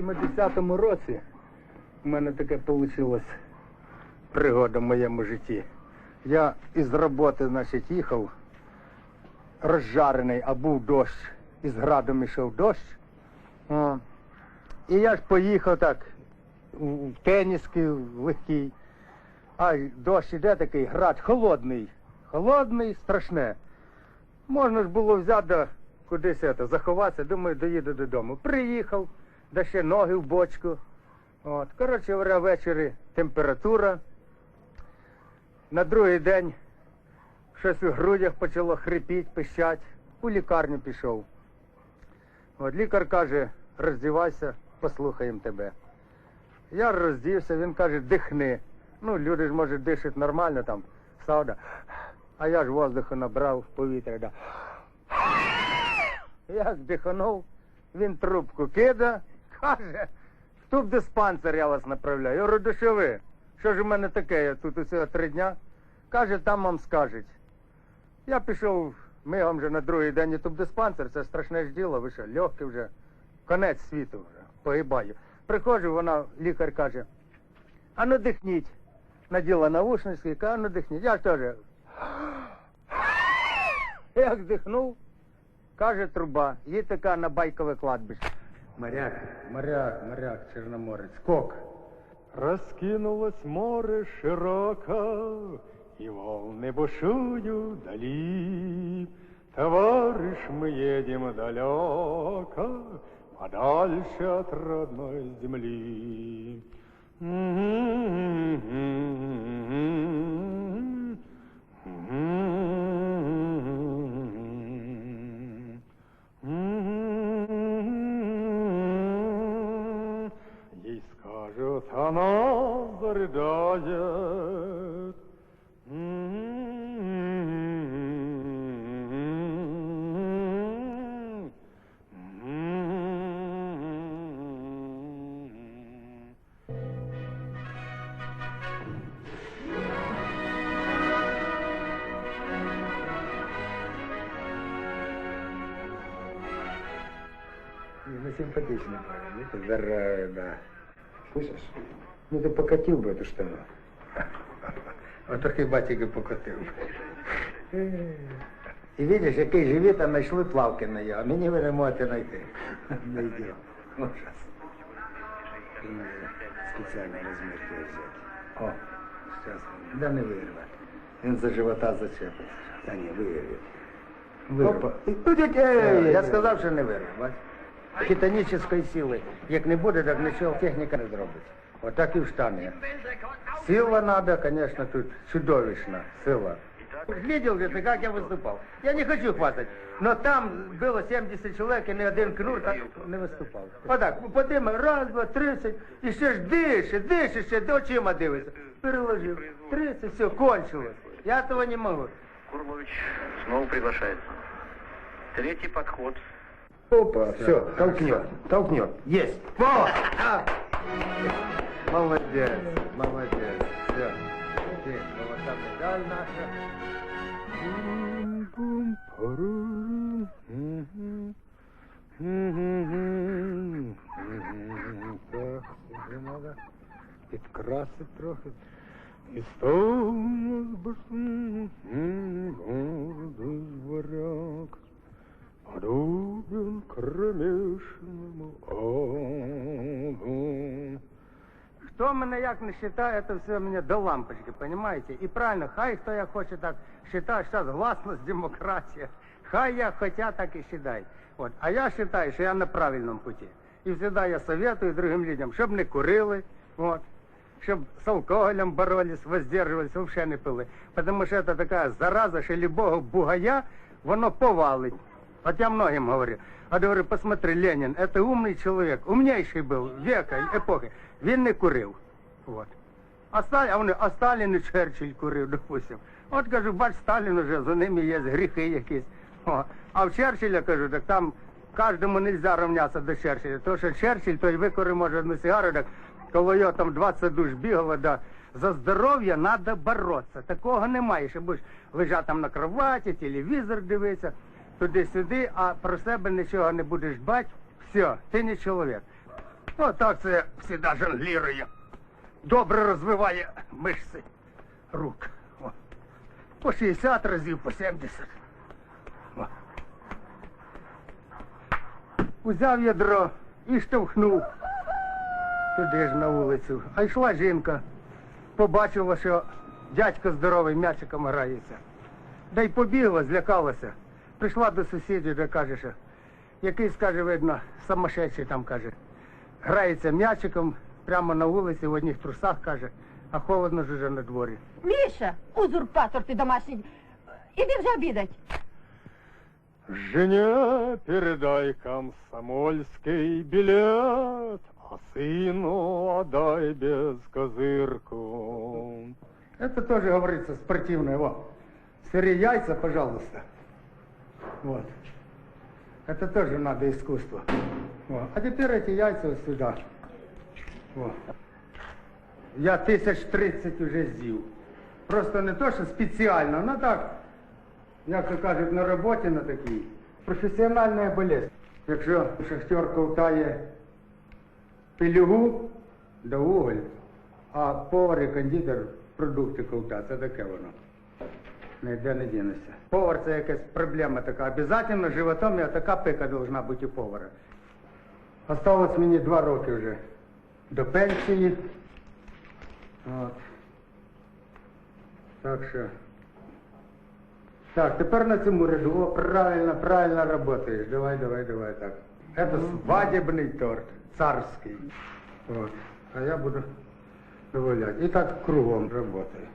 70-му році у мене таке вийшло пригода в моєму житті. Я із роботи, значить, їхав розжарений, а був дощ. Із градом ішов дощ. О. І я ж поїхав так в в теніски легкий. А дощ іде такий град холодний. Холодний, страшне. Можна ж було взяти кудись це, заховатися, думаю, доїду додому. Приїхав, да ще ноги в бочку. От. Коротше ввечері температура. На другий день щось у грудях почало хрипіть, пищать. У лікарню пішов. От лікар каже, роздівайся, послухаємо тебе. Я роздівся, він каже, дихни. Ну, люди ж, може, дишать нормально там, сауда. А я ж воздуху набрав повітря. Да. Як диханув, він трубку кида, каже, в тубдиспансер я вас направляю. Я говорю, «Да що ж у мене таке? Я тут усього три дня. Каже, там вам скажуть. Я пішов мигом вже на другий день у тубдиспансер, це страшне ж діло, ви що, легкий вже, конець світу вже, погибаю. Приходжу, вона, лікар каже, а ну дихніть. Наділа наушнички, каже, а ну дихніть. Я теж. Як дихнув, каже труба, є така на байкове кладбище. Моряк, моряк, моряк, Чорноморець, скок. Раскинулось море широко, И волны бушуют вдали. Товарищ, мы едем далеко, Подальше от родной земли. Ей Ну, симпатичный парень, это здоровый, да. Слышишь? Ну, ты покатил бы эту штану. Вот трохи батьки покотив. І видиш, який живіт, а знайшли плавки на його, а мені ви не можете знайти. Не йде. Ужас. Спеціально розмірки взяти. О, зараз. Да не вирве. Він за живота зачепить. Та ні, вирве. Опа. І тут яке. Я сказав, що не вирве, бач. Титанічної сили. Як не буде, так нічого техніка не зробить. Отак і в штані. Сила надо, конечно, тут чудовищна сила. Видел ли ты, как я выступал? Я не хочу хвастать, но там было 70 человек, и ни один кнур так не виступав. Отак, подиме, раз, два, тридцать, і ще ж дише, дише, ще до очима дивиться. Переложив. Тридцать, все, кончилось. Я этого не могу. Курлович снова приглашается. Третий подход. Опа, все, толкнет, толкнет. Есть. Во! А! Молодец, молодец. Все. Ты, золотая медаль наша. Так, вже надо підкрасити трохи. І став Хто мене як не вважає, це все мені до лампочки, понимаете? І правильно, хай хто як хоче так вважає, зараз гласність, демократія. Хай як хотя, так і вважай. От. А я вважаю, що я на правильному путі. І завжди я советую другим людям, щоб не курили, от, щоб з алкоголем боролись, воздерживались, вообще не пили. Потому що це така зараза, що любого бугая, воно повалить. Вот я многим говорю. А говорю, посмотри, Ленин, это умный человек, умнейший был века, эпохи. Він не курив. Вот. А Сталін, а вони, а Сталін і Черчилль курив, допустим. От кажу, бач, Сталін уже, за ними є гріхи якісь. О. А в Черчилля, кажу, так там кожному нельзя равнятися до Черчилля. Тому що Черчилль, той викурив, може, одну сигару, так коли його там 20 душ бігало, да, за здоров'я треба боротися. Такого немає, що будеш лежати там на кроваті, телевізор дивитися, туди-сюди, а про себе нічого не будеш бачити, все, ти не чоловік. Отак це завжди жонглірую. Добре розвиває мишці рук. О. По 60 разів, по 70. О. Узяв ядро і штовхнув туди ж на вулицю. А йшла жінка, побачила, що дядько здоровий м'ячиком грається. Да й побігла, злякалася. Прийшла до сусідів, де каже, що якийсь, каже, видно, самошедший там каже. Грається м'ячиком прямо на вулиці в одних трусах, каже, а холодно ж уже на дворі. Міша, узурпатор ти домашній. Іди вже обідать. Жене передай комсомольский билет, а сыну отдай без козырку. Это тоже говорится спортивное. Во. Сырые яйца, пожалуйста. Вот. Это тоже надо искусство. Вот. А теперь эти яйца вот сюда. Вот. Я тисяч тридцять уже з'їв. Просто не то, що спеціально, ну так, як то кажуть, на роботі на такій. Професіональна болезнь. Якщо шахтер ковтає пилюгу до уголь, а повар і кондитер продукти ковта, це таке воно. Ніде не дінешся. Повар це якась проблема така. Обязательно животом і така пика должна бути у повара. Осталось мені два роки вже до пенсії. От. Так що. Так, тепер на цьому ряду. О, правильно, правильно работаешь. Давай, давай, давай так. Это свадебный торт, царский. Вот. А я буду доволять. І так кругом работаю.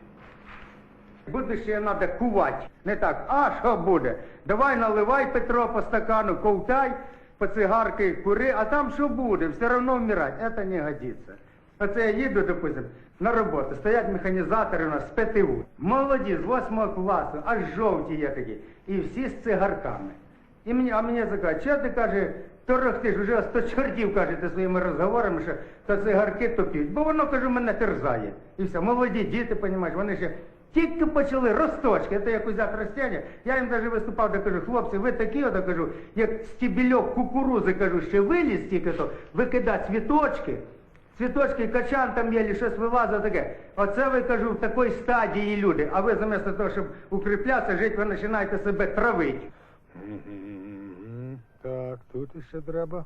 Будущее надо кувати. Не так, а що буде? Давай наливай Петро по стакану, ковтай, по цигарки кури, а там що буде? Все одно вмирать. Это не годится. Оце я їду, допустим, на роботу, стоять механізатори у нас з ПТУ. Молоді, з восьмого класу, аж жовті є такі. І всі з цигарками. І мені, а мені закажуть, що ти каже, торохтиш, вже сто чортів кажете своїми розговорами, що то цигарки топіть. Бо воно, кажу, мене терзає. І все, молоді діти, понімаєш, вони ще тільки почали росточки, це як узяти ростяння. Я їм навіть виступав, де кажу, хлопці, ви такі, ото кажу, як стібільок кукурузи, кажу, ще виліз тільки то, викидати цвіточки. Цвіточки, качан там є, щось вилазить таке. Оце ви кажу, в такій стадії люди. А ви замість того, щоб укріплятися, жити, ви починаєте себе травити. Так, тут ще треба.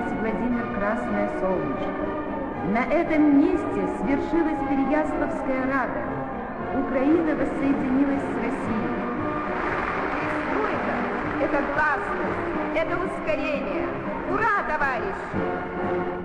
князь Владимир Красное Солнышко. На этом месте свершилась Переяславская рада. Украина воссоединилась с Россией. Стройка – это гласность, это ускорение. Ура, товарищи!